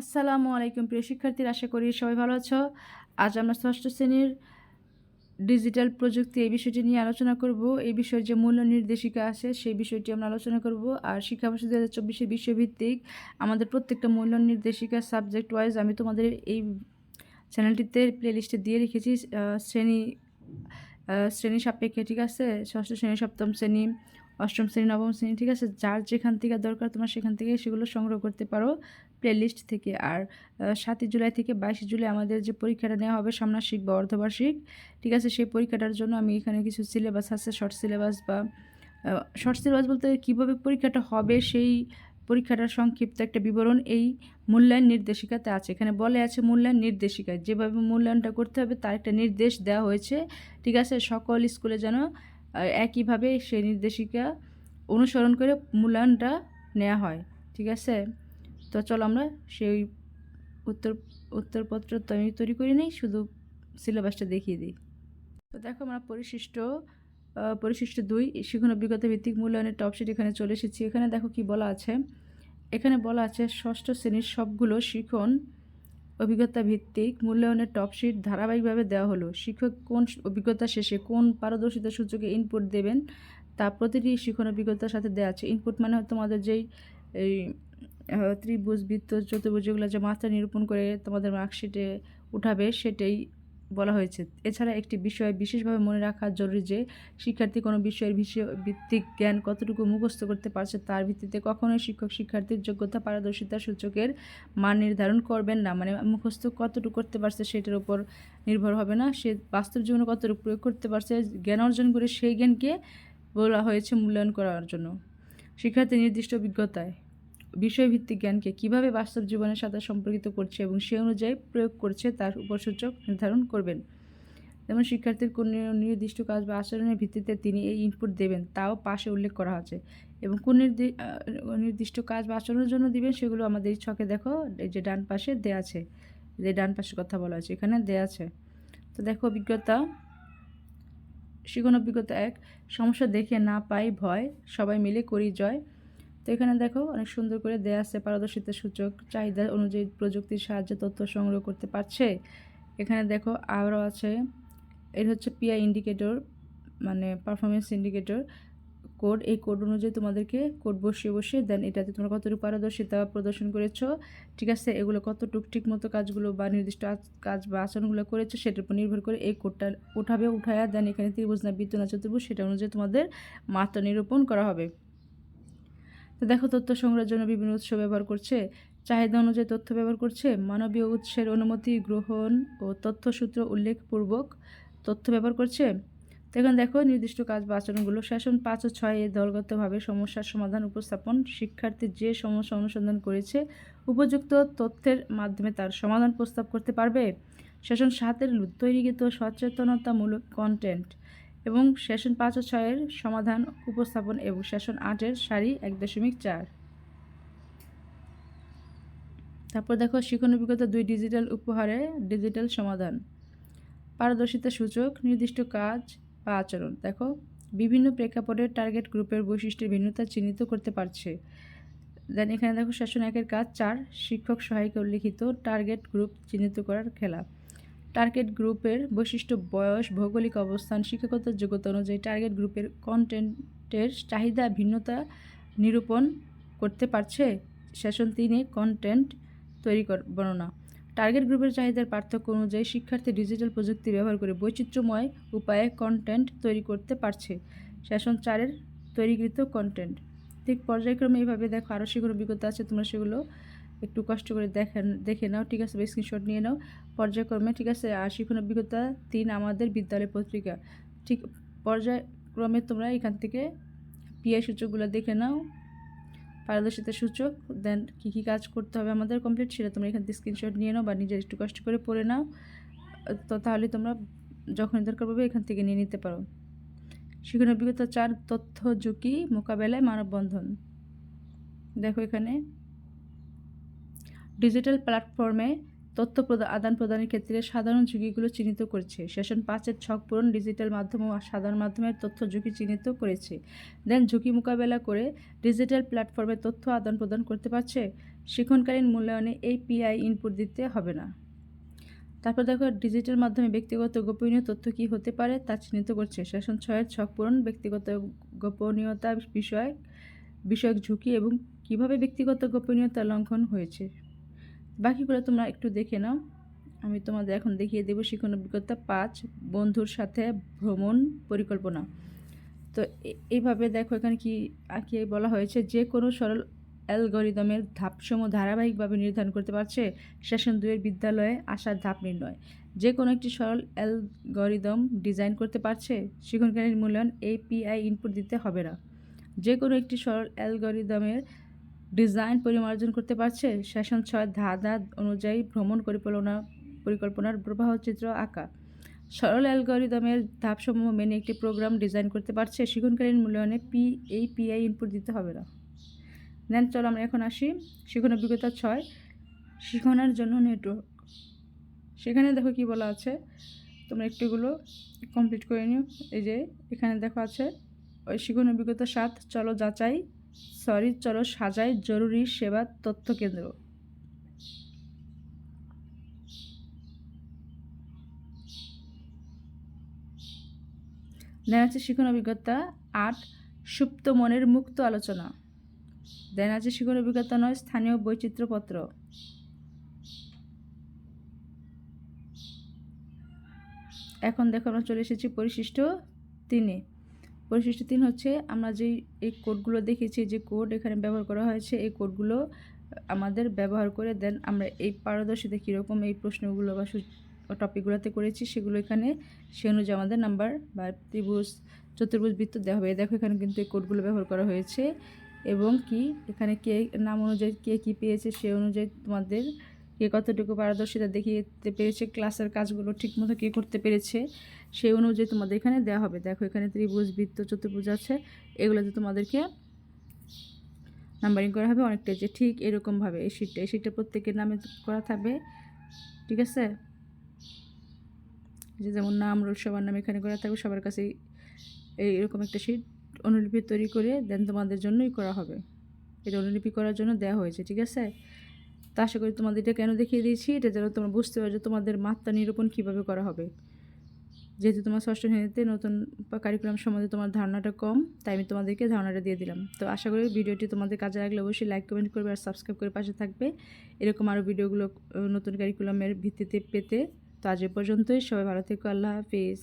আসসালামু আলাইকুম, প্রিয় শিক্ষার্থীরা, আশা করি সবাই ভালো আছো। আজ আমরা ষষ্ঠ শ্রেণির ডিজিটাল প্রযুক্তি এই বিষয়টি নিয়ে আলোচনা করব। এই বিষয়ের যে মূল্য নির্দেশিকা আছে, সেই বিষয়টি আমরা আলোচনা করব। আর শিক্ষাবর্ষ দু হাজার চব্বিশে বিশ্বভিত্তিক আমাদের প্রত্যেকটা মূল্য নির্দেশিকা সাবজেক্ট ওয়াইজ আমি তোমাদের এই চ্যানেলটিতে প্লেলিস্টে দিয়ে রেখেছি। শ্রেণি শ্রেণি সাপেক্ষে, ঠিক আছে? ষষ্ঠ শ্রেণি, সপ্তম শ্রেণি অষ্টম শ্রেণি, নবম শ্রেণি, ঠিক আছে? যার যেখান থেকে দরকার তোমার সেখান থেকে সেগুলো সংগ্রহ করতে পারো প্লেলিস্ট থেকে। আর সাতই জুলাই থেকে বাইশে জুলাই আমাদের যে পরীক্ষাটা নেওয়া হবে ষান্মাসিক বা অর্ধবার্ষিক, ঠিক আছে? সেই পরীক্ষাটার জন্য আমি এখানে কিছু সিলেবাস আছে শর্ট সিলেবাস বা শর্ট সিলেবাস বলতে কীভাবে পরীক্ষাটা হবে সেই পরীক্ষাটার সংক্ষিপ্ত একটা বিবরণ এই মূল্যায়ন নির্দেশিকাতে আছে। এখানে বলে আছে মূল্যায়ন নির্দেশিকা যেভাবে মূল্যায়নটা করতে হবে তার একটা নির্দেশ দেওয়া হয়েছে, ঠিক আছে? সকল স্কুলে যেন আহ, একইভাবে সেই নির্দেশিকা অনুসরণ করে মূল্যায়নটা নেওয়া হয় ঠিক আছে? তো চলো আমরা সেই উত্তর উত্তরপত্র তো আমি তৈরি করি নেই শুধু সিলেবাসটা দেখিয়ে দিই। তো দেখো আমরা পরিশিষ্ট পরিশিষ্ট দুই শিক্ষণ অভিজ্ঞতা ভিত্তিক মূল্যায়নের টপশিট এখানে চলে এসেছি। এখানে দেখো কি বলা আছে? এখানে বলা আছে ষষ্ঠ শ্রেণির সবগুলো শিখন অভিজ্ঞতা ভিত্তিক মূল্যায়নের টপশিট ধারাবাহিকভাবে দেওয়া হলো। শিক্ষক কোন অভিজ্ঞতা শেষে কোন পারদর্শিতা সূচকে ইনপুট দেবেন তা প্রতিটি শিক্ষণ অভিজ্ঞতার সাথে দেওয়া আছে। ইনপুট মানে হয় তোমাদের যেই ত্রিভুজ, বৃত্ত, চতুর্ভুজ যেগুলো যে মাত্রা নিরূপণ করে তোমাদের মার্কশিটে উঠাবে, সেটাই বলা হয়েছে। এছাড়া একটি বিষয় বিশেষভাবে মনে রাখা জরুরি যে, শিক্ষার্থী কোনো বিষয়ের বিষয় ভিত্তিক জ্ঞান কতটুকু মুখস্থ করতে পারছে তার ভিত্তিতে কখনোই শিক্ষক শিক্ষার্থীর যোগ্যতা পারদর্শিতা সূচকের মান নির্ধারণ করবেন না। মানে মুখস্থ কতটুকু করতে পারছে সেটার উপর নির্ভর হবে না। সে বাস্তব জীবনে কতটুকু প্রয়োগ করতে পারছে, জ্ঞান অর্জন করে সেই জ্ঞানকে বলা হয়েছে মূল্যায়ন করার জন্য। শিক্ষার্থী নির্দিষ্ট অভিজ্ঞতায় বিষয়ভিত্তিক জ্ঞানকে কীভাবে বাস্তব জীবনের সাথে সম্পর্কিত করছে এবং সে অনুযায়ী প্রয়োগ করছে তার উপসূচক নির্ধারণ করবেন। যেমন শিক্ষার্থীর কোন নির্দিষ্ট কাজ বা আচরণের ভিত্তিতে তিনি এই ইনপুট দেবেন, তাও পাশে উল্লেখ করা আছে। এবং কোন নির্দি- নির্দিষ্ট কাজ বা আচরণের জন্য দিবেন সেগুলো আমাদের ছকে দেখো যে ডান পাশে দেয়া আছে। যে ডান পাশের কথা বলা আছে, এখানে দেয়া আছে। তো দেখো অভিজ্ঞতা, শিখন অভিজ্ঞতা এক, সমস্যা দেখে না পাই ভয়, সবাই মিলে করি জয়। এখানে দেখো অনেক সুন্দর করে দেয়া আছে পারদর্শিতা সূচক, চাহিদা অনুযায়ী প্রযুক্তির সাহায্যে তথ্য সংগ্রহ করতে পারছে। এখানে দেখো আরও আছে, এর হচ্ছে পিআই ইন্ডিকেটর মানে পারফরমেন্স ইন্ডিকেটর কোড এই কোড অনুযায়ী তোমাদেরকে কোড বসিয়ে বসিয়ে দেন। এটাতে তোমরা কতটুকু পারদর্শিতা প্রদর্শন করেছ, ঠিক আছে? এগুলো কতটুকু ঠিক মতো কাজগুলো বা নির্দিষ্ট কাজ বা আচরণগুলো করেছ, সেটার উপর নির্ভর করে এই কোডটা উঠাবে, উঠায়া দেন। এখানে ত্রিভুজ না বৃত্ত না চতুর্ভুজ, সেটা অনুযায়ী তোমাদের মাত্রা নিরূপণ করা হবে। তো দেখো, তথ্য সংগ্রহের জন্য বিভিন্ন উৎস ব্যবহার করছে। চাহিদা অনুযায়ী তথ্য ব্যবহার করছে। মানবীয় উৎসের অনুমতি গ্রহণ ও তথ্যসূত্র উল্লেখপূর্বক তথ্য ব্যবহার করছে। তো এখন দেখো, নির্দিষ্ট কাজ বা আচরণগুলো। সেশন পাঁচ ও ছয় দলগতভাবে সমস্যার সমাধান উপস্থাপন। শিক্ষার্থী যে সমস্যা অনুসন্ধান করেছে, উপযুক্ত তথ্যের মাধ্যমে তার সমাধান প্রস্তাব করতে পারবে। সেশন সাতের তৈরিকৃত সচেতনতামূলক কন্টেন্ট এবং সেশন পাঁচ ও ছয়ের সমাধান উপস্থাপন এবং সেশন আটের সারি এক দশমিক চার। তারপর দেখো, শিখন অভিজ্ঞতা দুই ডিজিটাল উপহারে ডিজিটাল সমাধান। পারদর্শিতা সূচক, নির্দিষ্ট কাজ বা আচরণ। দেখো, বিভিন্ন প্রেক্ষাপটে টার্গেট গ্রুপের বৈশিষ্ট্যের ভিন্নতা চিহ্নিত করতে পারছে। দেন এখানে দেখো, সেশন একের কাজ চার, শিক্ষক সহায়িকা উল্লিখিত টার্গেট গ্রুপ চিহ্নিত করার খেলা। টার্গেট গ্রুপের বৈশিষ্ট্য, বয়স, ভৌগোলিক অবস্থান, শিক্ষাগত যোগ্যতা অনুযায়ী টার্গেট গ্রুপের কন্টেন্টের চাহিদা, ভিন্নতা নিরূপণ করতে পারছে সেশন তিনে কন্টেন্ট তৈরি কর, বর্ণনা। টার্গেট গ্রুপের চাহিদার পার্থক্য অনুযায়ী শিক্ষার্থী ডিজিটাল প্রযুক্তি ব্যবহার করে বৈচিত্র্যময় উপায়ে কন্টেন্ট তৈরি করতে পারছে। সেশন চারের তৈরিকৃত কন্টেন্ট। ঠিক পর্যায়ক্রমে এইভাবে দেখো, আরও সেগুলো অভিজ্ঞতা আছে, তোমরা সেগুলো একটু কষ্ট করে দেখেন, দেখে নাও, ঠিক আছে? স্ক্রিনশট নিয়ে নাও। পর্যায়ক্রমে, ঠিক আছে? আর শিক্ষণ অভিজ্ঞতা তিন আমাদের বিদ্যালয় পত্রিকা। ঠিক পর্যায়ক্রমে তোমরা এখান থেকে পিআই সূচকগুলো দেখে নাও। পারদর্শিতা সূচক দেন কী কী কাজ করতে হবে আমাদের কমপ্লিট সেটা তোমরা এখান থেকে স্ক্রিনশট নিয়ে নাও বা নিজের একটু কষ্ট করে পড়ে নাও। তো তাহলে তোমরা যখন দরকার পাবে এখান থেকে নিয়ে নিতে পারো। শিক্ষণ অভিজ্ঞতা চার তথ্য ঝুঁকি মোকাবেলায় মানববন্ধন। দেখো এখানে। ডিজিটাল প্ল্যাটফর্মে তথ্য আদান প্রদানের ক্ষেত্রে সাধারণ ঝুঁকিগুলো চিহ্নিত করছে। সেশন পাঁচের ছক পূরণ ডিজিটাল মাধ্যম ও সাধারণ মাধ্যমের তথ্য ঝুঁকি চিহ্নিত করেছে। দেন ঝুঁকি মোকাবেলা করে ডিজিটাল প্ল্যাটফর্মে তথ্য আদান প্রদান করতে পারছে, শিক্ষণকালীন মূল্যায়নে এই পিআই ইনপুট দিতে হবে না। তারপর দেখো, ডিজিটাল মাধ্যমে ব্যক্তিগত গোপনীয় তথ্য কী হতে পারে তা চিহ্নিত করছে। সেশন ছয়ের ছক পূরণ ব্যক্তিগত গোপনীয়তা বিষয় বিষয়ক ঝুঁকি এবং কীভাবে ব্যক্তিগত গোপনীয়তা লঙ্ঘন হয়েছে। বাকিগুলো তোমরা একটু দেখে নাও। আমি তোমাদের এখন দেখিয়ে দেবো শিক্ষণ অভিজ্ঞতা পাঁচ, বন্ধুর সাথে ভ্রমণ পরিকল্পনা। তো এইভাবে দেখো এখানে কি কি বলা হয়েছে, যে কোনো সরল অ্যালগরিদমের ধাপসমূহ ধারাবাহিকভাবে নির্ধারণ করতে পারছে, সেশন দুয়ের বিদ্যালয়ে আসার ধাপ নির্ণয়। যে কোনো একটি সরল অ্যালগরিদম ডিজাইন করতে পারছে শিক্ষণকালীন মূল্যায়ন এপিআই ইনপুট দিতে হবে না। যে কোনো একটি সরল অ্যালগরিদমের ডিজাইন পরিমার্জন করতে পারছে? সেশন ছয় ধাঁধা অনুযায়ী ভ্রমণ পরিকল্পনা পরিকল্পনার প্রবাহ চিত্র আঁকা। সরল অ্যালগরিদমের ধাপসমূহ মেনে একটি প্রোগ্রাম ডিজাইন করতে পারছে। শিক্ষণকালীন মূল্যায়নে পি এই পিআই ইনপুট দিতে হবে না। দেন চলো আমরা এখন আসি। শিখন অভিজ্ঞতা ছয়, শিখনের জন্য নেটওয়ার্ক সেখানে দেখো কি বলা আছে? তোমরা একটুগুলো কমপ্লিট করে নিও। এই যে, এখানে দেখো আছে, ওই শিখন অভিজ্ঞতা সাত। চলো, যাচাই। সরি, চলো সাজাই জরুরি সেবা তথ্য কেন্দ্র দেন আছে শিক্ষণ অভিজ্ঞতা আট, সুপ্ত মনের মুক্ত আলোচনা। দেন আছে শিক্ষণ অভিজ্ঞতা নয়, স্থানীয় বৈচিত্র্যপত্র। এখন দেখো আমরা চলে এসেছি পরিশিষ্ট তিনে। পরিশিষ্ট তিন হচ্ছে, আমরা যেই এই কোডগুলো দেখেছি, যে কোড এখানে ব্যবহার করা হয়েছে, এই কোডগুলো আমাদের ব্যবহার করে দেন, আমরা এই পারদর্শিতা কীরকম এই প্রশ্নগুলো বা টপিকগুলোতে করেছি, সেগুলো এখানে, সে অনুযায়ী আমাদের নাম্বার বা ত্রিভুজ, চতুর্ভুজ বৃত্ত দেওয়া হবে। দেখো এখানে কিন্তু এই কোডগুলো ব্যবহার করা হয়েছে এবং কি, এখানে কে, নাম অনুযায়ী কে কী পেয়েছে, সে অনুযায়ী তোমাদের কে কতটুকু পারদর্শিতা দেখিয়ে পেরেছে, ক্লাসের কাজগুলো ঠিকমতো কে করতে পেরেছে, সেই অনুযায়ী তোমাদের এখানে দেওয়া হবে। দেখো, এখানে ত্রিভুজ, বৃত্ত, চতুর্ভুজ আছে, এগুলোতে তোমাদেরকে নাম্বারিং করা হবে অনেকটা যে ঠিক এরকমভাবে এই শিটটা এই শিটটা প্রত্যেকের নামে করা থাকবে, ঠিক আছে? যে যেমন নাম রোল সবার নাম এখানে করা থাকবে, সবার কাছে এই এরকম একটা শিট অনুলিপি তৈরি করে দেন তোমাদের জন্যই করা হবে। এটা অনুলিপি করার জন্য দেওয়া হয়েছে, ঠিক আছে? তা আশা করি তোমাদের এটা কেন দেখিয়ে দিয়েছি? এটা যেন তোমরা বুঝতে পারো যে তোমাদের মাত্রা নিরূপণ কীভাবে করা হবে। যেহেতু তোমার ষষ্ঠ শ্রেণীতে নতুন কারিকুলাম সম্বন্ধে তোমার ধারণাটা কম, তাই আমি তোমাদেরকে ধারণাটা দিয়ে দিলাম। তো আশা করি ভিডিওটি তোমাদের কাজে লাগলে অবশ্যই লাইক কমেন্ট করবে আর সাবস্ক্রাইব করে পাশে থাকবে। এরকম আরও ভিডিওগুলো, নতুন কারিকুলামের ভিত্তিতে পেতে। তো আজ এ পর্যন্তই, সবাই ভালো থেকো, আল্লাহ হাফিজ।